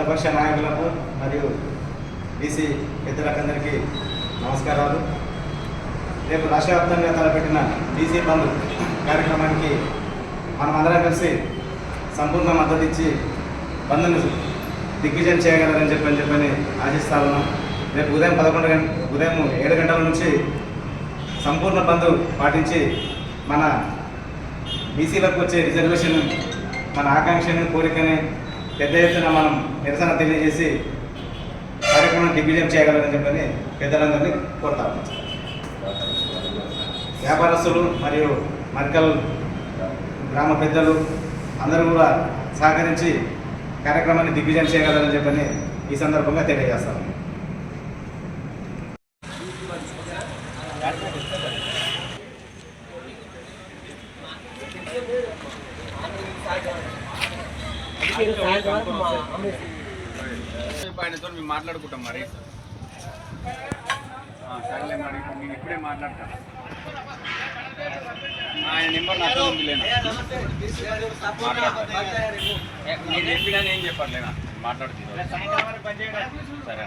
అఖిలపక్ష నాయకులకు మరియు బీసీ పెద్దలకందరికీ నమస్కారాలు. రేపు రాష్ట్రవ్యాప్తంగా తలపెట్టిన బీసీ బంద్ కార్యక్రమానికి మనమందరం కలిసి సంపూర్ణ మద్దతు ఇచ్చి బంద్ను దిగ్విజయం చేయగలరని చెప్పని చెప్పని ఆశిస్తా ఉన్నాం. రేపు ఉదయం పదకొండు గంట ఉదయం ఏడు గంటల నుంచి సంపూర్ణ బంద్ పాటించి మన బీసీలకు వచ్చే రిజర్వేషన్ మన ఆకాంక్షని కోరికని పెద్ద ఎత్తున మనం నిరసన తెలియజేసి కార్యక్రమం దిగ్విజయం చేయగలరని చెప్పని పెద్దలందరినీ కోరుతాం వ్యాపారస్తులు మరియు మర్కల్ గ్రామ పెద్దలు అందరూ కూడా సహకరించి కార్యక్రమాన్ని దిగ్విజయం చేయగలరని చెప్పని ఈ సందర్భంగా తెలియజేస్తాను ఆయనతో మేము మాట్లాడుకుంటాం మరి. ఆ, సరేలే మరి నేను ఇప్పుడే మాట్లాడతాను ఆయన నెంబర్ నాకు నేను చెప్పినా నేను చెప్పట్లేనా? మాట్లాడుతున్నాను సరే.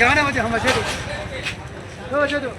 కెమెరా మధ్య హమ్మ చేదు ఓ చేదు